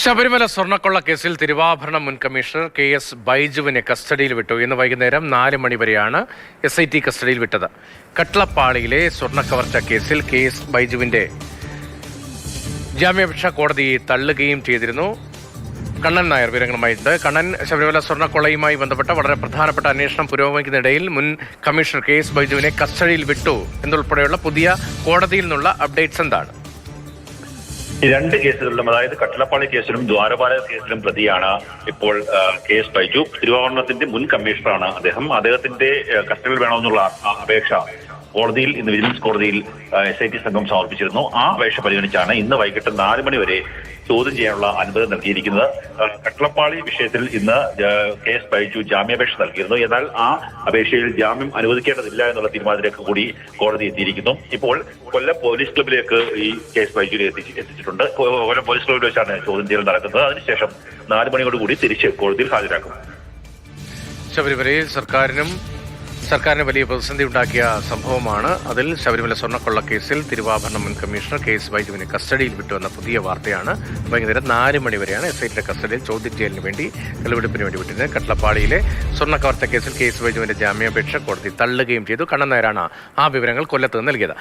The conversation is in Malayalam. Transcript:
ശബരിമല സ്വർണക്കൊള്ള കേസിൽ തിരുവാഭരണ മുൻ കമ്മീഷണർ കെ എസ് ബൈജുവിനെ കസ്റ്റഡിയിൽ വിട്ടു. ഇന്ന് വൈകുന്നേരം നാല് മണിവരെയാണ് എസ് ഐ ടി കസ്റ്റഡിയിൽ വിട്ടത്. കട്ലപ്പാളിയിലെ സ്വർണ കവർച്ച കേസിൽ കെ എസ് ബൈജുവിന്റെ ജാമ്യാപേക്ഷ കോടതി തള്ളുകയും ചെയ്തിരുന്നു. കണ്ണൻ നായർ വിവരങ്ങളുമായിട്ടുണ്ട് കണ്ണൻ ശബരിമല സ്വർണക്കൊള്ളയുമായി ബന്ധപ്പെട്ട വളരെ പ്രധാനപ്പെട്ട അന്വേഷണം പുരോഗമിക്കുന്നിടയിൽ മുൻ കമ്മീഷണർ കെ എസ് ബൈജുവിനെ കസ്റ്റഡിയിൽ വിട്ടു എന്നുൾപ്പെടെയുള്ള പുതിയ കോടതിയിൽ നിന്നുള്ള അപ്ഡേറ്റ്സ് എന്താണ്? രണ്ട് കേസുകളിലും അതായത് കട്ടിലപ്പാളി കേസിലും ദ്വാരപാല കേസിലും പ്രതിയാണ് ഇപ്പോൾ കേസ് ബൈജു. തിരുവാഭരണത്തിന്റെ മുൻ കമ്മീഷണറാണ് അദ്ദേഹം. അദ്ദേഹത്തിന്റെ കസ്റ്റഡിയിൽ വേണമെന്നുള്ള അപേക്ഷ കോടതിയിൽ ഇന്ന് വിജിലൻസ് കോടതിയിൽ എസ് ഐ ടി സംഘം സമർപ്പിച്ചിരുന്നു. ആ അപേക്ഷ പരിഗണിച്ചാണ് ഇന്ന് വൈകിട്ട് നാല് മണി വരെ ചോദ്യം ചെയ്യാനുള്ള അനുമതി നൽകിയിരിക്കുന്നത്. കട്ടളപ്പാളി വിഷയത്തിൽ ഇന്ന് കേസ് പഴിച്ചു ജാമ്യാപേക്ഷ നൽകിയിരുന്നു. എന്നാൽ ആ അപേക്ഷയിൽ ജാമ്യം അനുവദിക്കേണ്ടതില്ല എന്നുള്ള തീരുമാനത്തിലേക്ക് കൂടി കോടതി എത്തിയിരിക്കുന്നു. ഇപ്പോൾ കൊല്ലം പോലീസ് ക്ലബിലേക്ക് ഈ കേസ് പഴിച്ചു എത്തിച്ചിട്ടുണ്ട്. കൊല്ലം പോലീസ് ക്ലബിൽ വെച്ചാണ് ചോദ്യം ചെയ്യൽ നടക്കുന്നത്. അതിനുശേഷം നാല് മണിയോടുകൂടി തിരിച്ച് കോടതിയിൽ ഹാജരാക്കും. ശബരിമലയിൽ സർക്കാരിനും സർക്കാരിന് വലിയ പ്രതിസന്ധി ഉണ്ടാക്കിയ സംഭവമാണ്. അതിൽ ശബരിമല സ്വർണക്കൊള്ള കേസിൽ തിരുവാഭരണ മുൻ കമ്മീഷണർ കെ എസ് ബൈജുവിനെ കസ്റ്റഡിയിൽ വിട്ടുവന്ന പുതിയ വാർത്തയാണ് വൈകുന്നേരം നാല് മണിവരെയാണ് എസ് ഐറ്റിന്റെ കസ്റ്റഡിയിൽ ചോദ്യം ചെയ്യലിന് വേണ്ടി തെളിവെടുപ്പിന് വേണ്ടി വിട്ടത് കട്ടളപ്പാടിയിലെ സ്വർണക്കവർത്ത കേസിൽ കെ എസ് ബൈജുവിന്റെ ജാമ്യാപേക്ഷ കോടതി തള്ളുകയും ചെയ്തു. കണ്ണൻ ആ വിവരങ്ങൾ കൊല്ലത്ത് നൽകിയത്.